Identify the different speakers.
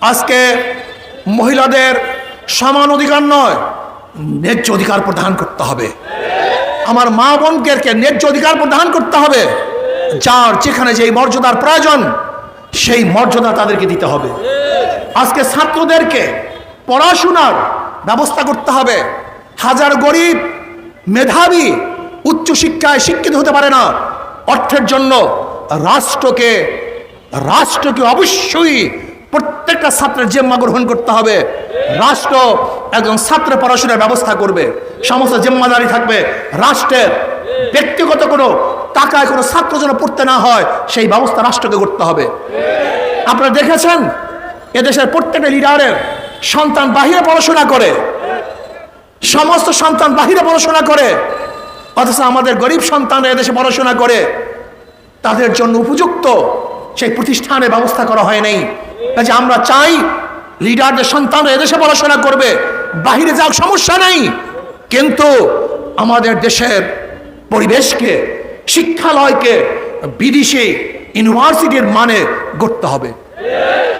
Speaker 1: আজকে মহিলাদের সমান অধিকার নয়, ন্যায্য অধিকার প্রদান করতে হবে। আমার মা বোনকে ন্যায্য অধিকার প্রদান করতে হবে। যার যেখানে যেই মর্যাদার প্রয়োজন, সেই মর্যাদা তাদেরকে দিতে হবে। আজকে ছাত্রদেরকে পড়াশোনার ব্যবস্থা করতে হবে। হাজার গরিব মেধাবী উচ্চশিক্ষায় শিক্ষিত হতে পারে না। অর্থের জন্য রাষ্ট্রকে রাষ্ট্রকে অবশ্যই প্রত্যেকটা ছাত্রের জেম্মা গ্রহণ করতে হবে। রাষ্ট্র একজন ছাত্র পড়াশোনার ব্যবস্থা করবে। সমস্ত জিম্মাদারি থাকবে। রাষ্ট্রের ব্যক্তিগত কোনো টাকায় কোনো ছাত্র যেন পড়তে না হয়, সেই ব্যবস্থা রাষ্ট্রকে করতে হবে। আপনারা দেখেছেন? এদেশের প্রত্যেকটা লিডারের সন্তান বাহিরে পড়াশোনা করে। সমস্ত সন্তান বাহিরে পড়াশোনা করে। অথচ আমাদের গরিব সন্তানরা এদেশে পড়াশোনা করে। তাদের জন্য উপযুক্ত সেই প্রতিষ্ঠানের ব্যবস্থা করা হয় নাই। কাজে আমরা চাই লিডারদের সন্তানরা এদেশে পড়াশোনা করবে, বাহিরে যাওয়ার সমস্যা নেই। কিন্তু আমাদের দেশের পরিবেশকে, শিক্ষালয়কে, বিদেশি ইউনিভার্সিটির মানে গড়তে হবে।